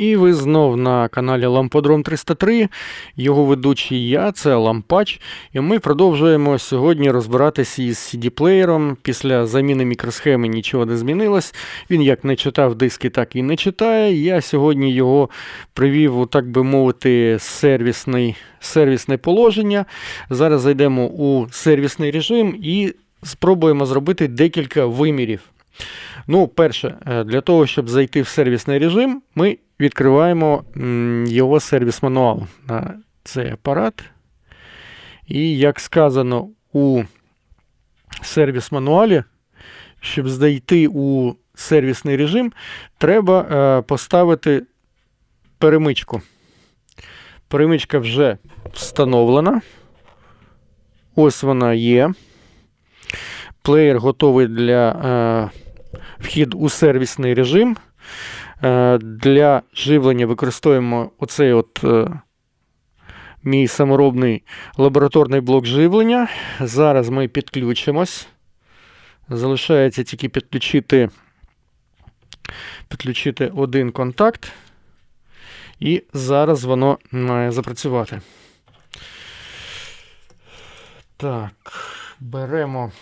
І ви знов на каналі Ламподром 303. Його ведучий я, це Лампач. І ми продовжуємо сьогодні розбиратися із CD-плеєром. Після заміни мікросхеми нічого не змінилось. Він як не читав диски, так і не читає. Я сьогодні його привів, так би мовити, сервісний, сервісне положення. Зараз зайдемо у сервісний режим і спробуємо зробити декілька вимірів. Ну, перше, е, для того, щоб зайти в сервісний режим, ми відкриваємо його сервіс-мануал на цей апарат. І як сказано у сервіс-мануалі, щоб зайти у сервісний режим, треба е, поставити перемичку. Перемичка вже встановлена. Ось вона є. Плеєр готовий для е, вхід у сервісний режим. Е, Для живлення використовуємо оцей от е, мій саморобний лабораторний блок живлення. Зараз ми підключимось. Залишається тільки підключити, підключити один контакт. І зараз воно має запрацювати. Так, беремо.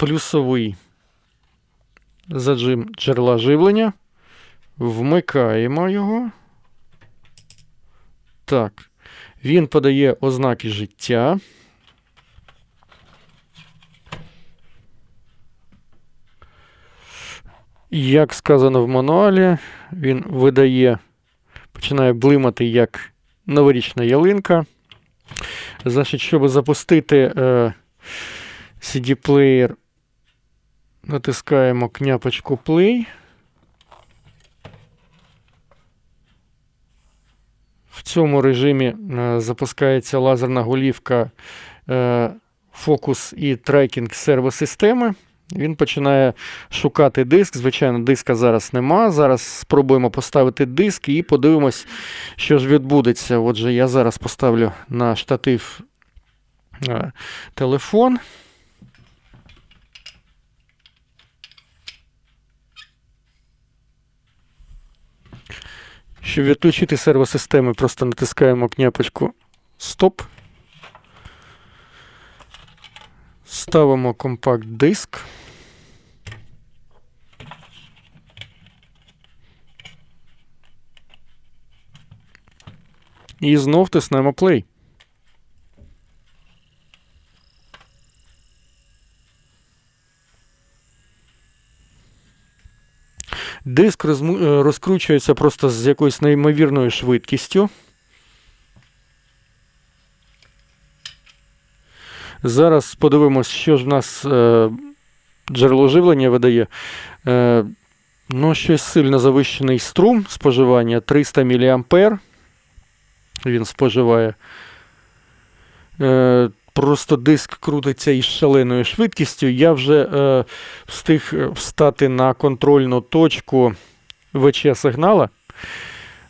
Плюсовий заджим джерела живлення. Вмикаємо його. Так. Він подає ознаки життя. Як сказано в мануалі, він видає, починає блимати як новорічна ялинка. Значить, щоб запустити е, CD-плеєр, натискаємо кнопочку Play. В цьому режимі е, запускається лазерна голівка е, фокус і трекінг сервосистеми. Він починає шукати диск. Звичайно, диска зараз нема. Зараз спробуємо поставити диск і подивимось, що ж відбудеться. Отже, я зараз поставлю на штатив е, телефон. Щоб відключити сервосистеми, просто натискаємо кнопочку Стоп. Ставимо компакт-диск. І знов тиснемо play. Диск е, розкручується просто з якоюсь неймовірною швидкістю. Зараз подивимось, що ж в нас е, джерело живлення видає. Е, ну, щось сильно завищений струм споживання 300 мА. Він споживає. Просто диск крутиться із шаленою швидкістю. Я вже е, встиг е, встати на контрольну точку ВЧ-сигнала.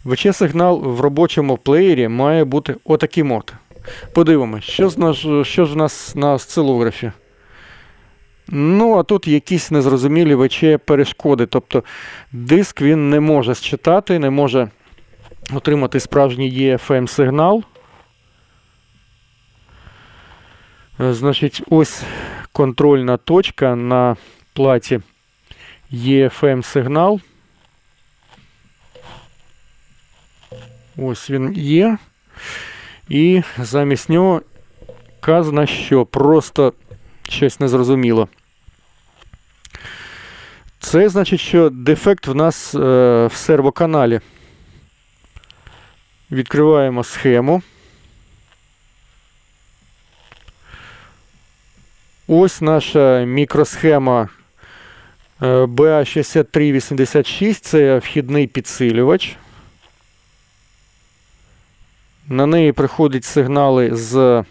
ВЧ-сигнал в робочому плеєрі має бути отаким от. Подивимось, що, що ж в нас на осцилографі. Ну, а тут якісь незрозумілі ВЧ-перешкоди. Тобто диск він не може считати, не може отримати справжній EFM-сигнал. Е, Значить, ось контрольна точка на платі EFM сигнал. Ось він є. І замість нього казано, що просто щось незрозуміло. Це значить, що дефект в нас е, в сервоканалі. Відкриваємо схему. Ось наша мікросхема е, BA6386 це вхідний підсилювач. На неї приходять сигнали з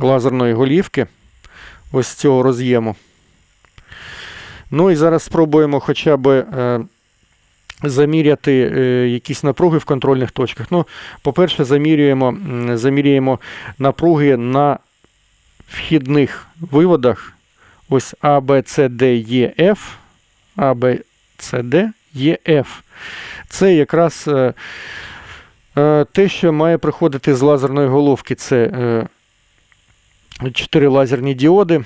лазерної голівки, ось цього роз'єму. Ну і зараз спробуємо хоча б е, заміряти е, якісь напруги в контрольних точках. Ну, по-перше, замірюємо, замірюємо напруги на вхідних виводах. Ось А, Б, С, Д, Е, Ф. А, Б, С, Д, Є, Ф. Це якраз е, е, те, що має приходити з лазерної головки. Це е, 4 лазерні діоди,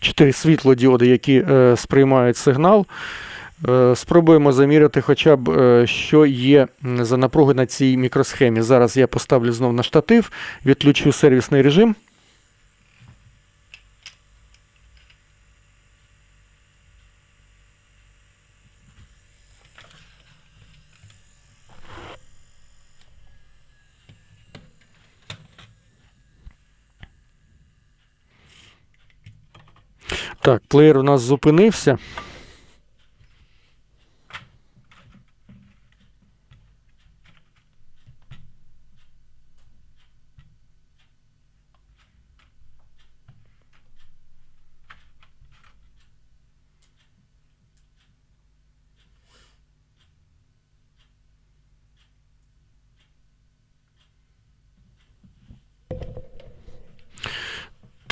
4 світлодіоди, які е, сприймають сигнал. Е, Спробуємо заміряти хоча б, е, що є за напруги на цій мікросхемі. Зараз я поставлю знову на штатив, відключу сервісний режим. Так, плеєр у нас зупинився.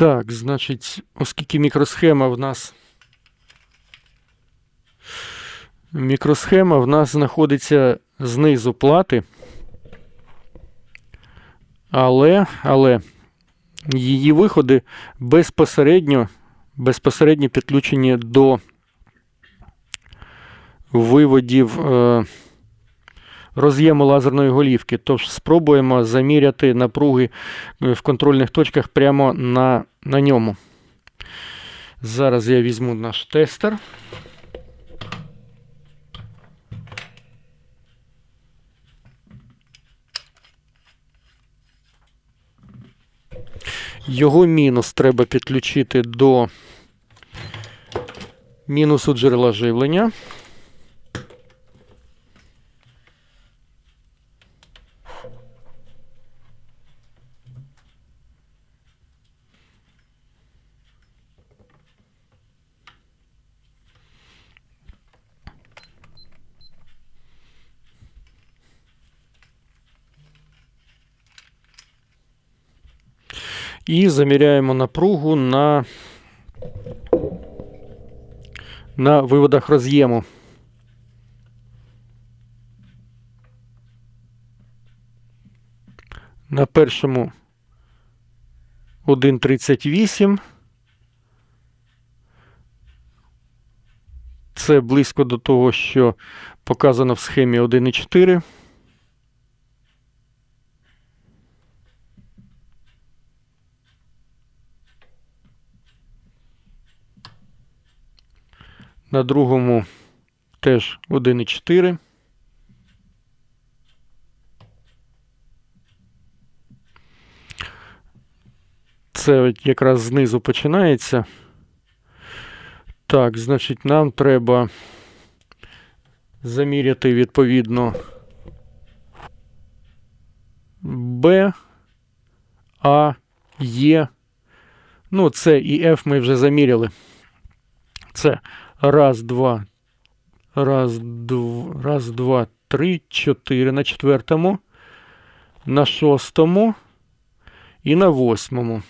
Так, значить, оскільки мікросхема в нас. Мікросхема в нас знаходиться знизу плати. Але, але її виходи безпосередньо, безпосередньо підключені до виводів е, роз'єму лазерної голівки. Тож спробуємо заміряти напруги е, в контрольних точках прямо на, на ньому. Зараз я візьму наш тестер. Його мінус треба підключити до мінусу джерела живлення. І заміряємо напругу на, на виводах роз'єму. На першому 1,38. Це близько до того, що показано в схемі 1,4. На другому теж 1,4. Це якраз знизу починається. Так, значить, нам треба заміряти відповідно Б, А, Є. Ну, С і F ми вже заміряли. Це раз, два, раз, дв, раз, два, три, чотири на четвертому, на шостому і на восьмому.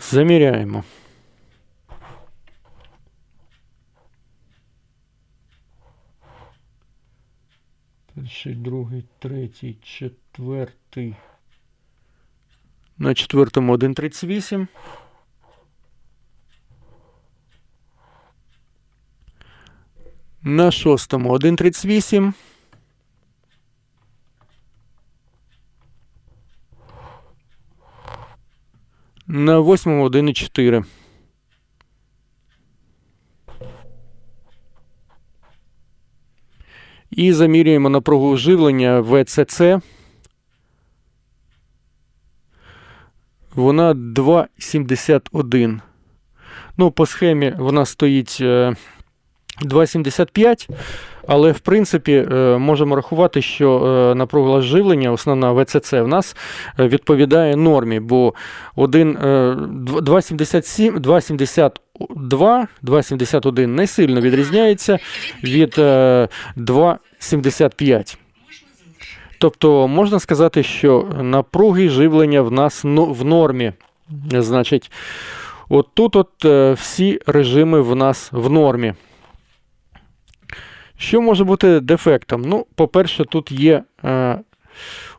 Заміряємо. Перший, другий, третій, четвертий. На четвертому 1,38. На шостому 1,38. На восьмому 1,4. І замірюємо напругу живлення ВЦЦ. Вона 2,71. Ну, по схемі вона стоїть е, 2,75, але в принципі е, можемо рахувати, що е, напруга живлення, основна ВЦЦ, в нас е, відповідає нормі, бо е, 2,77, 2,72, 2,71 не сильно відрізняється від е, 2,75. Тобто можна сказати, що напруги живлення в нас в нормі. Значить, От тут от всі режими в нас в нормі. Що може бути дефектом? Ну, по-перше, тут є е,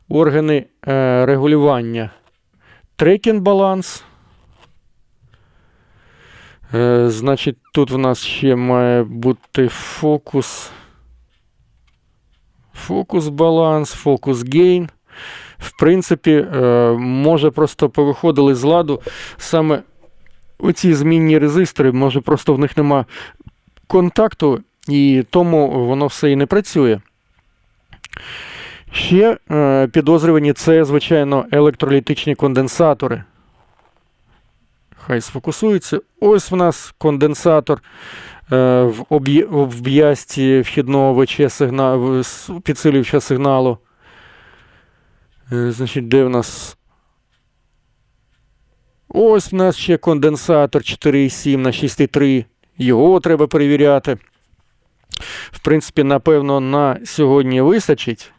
органи е, регулювання. Трекінг баланс. Е, значить, тут в нас ще має бути фокус. Фокус баланс, фокус гейн. В принципі, е, може просто повиходили з ладу саме оці змінні резистори, може просто в них нема контакту, і тому воно все і не працює. Ще е, підозрювані це, звичайно, електролітичні конденсатори. Хай сфокусується. Ось в нас конденсатор е, в об'є- вхідного ВЧ сигналу, підсилювача сигналу. Е, Значить, де в нас? Ось в нас ще конденсатор 4,7 на 6,3. Його треба перевіряти. В принципі, напевно, на сьогодні вистачить.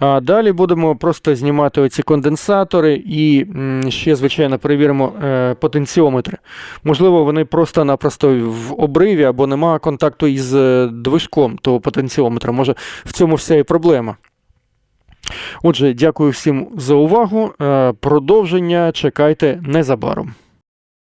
А далі будемо просто знімати оці конденсатори і ще, звичайно, перевіримо е, потенціометри. Можливо, вони просто-напросто в обриві або немає контакту із е, движком того потенціометра. Може, в цьому вся і проблема. Отже, дякую всім за увагу. Е, Продовження чекайте незабаром.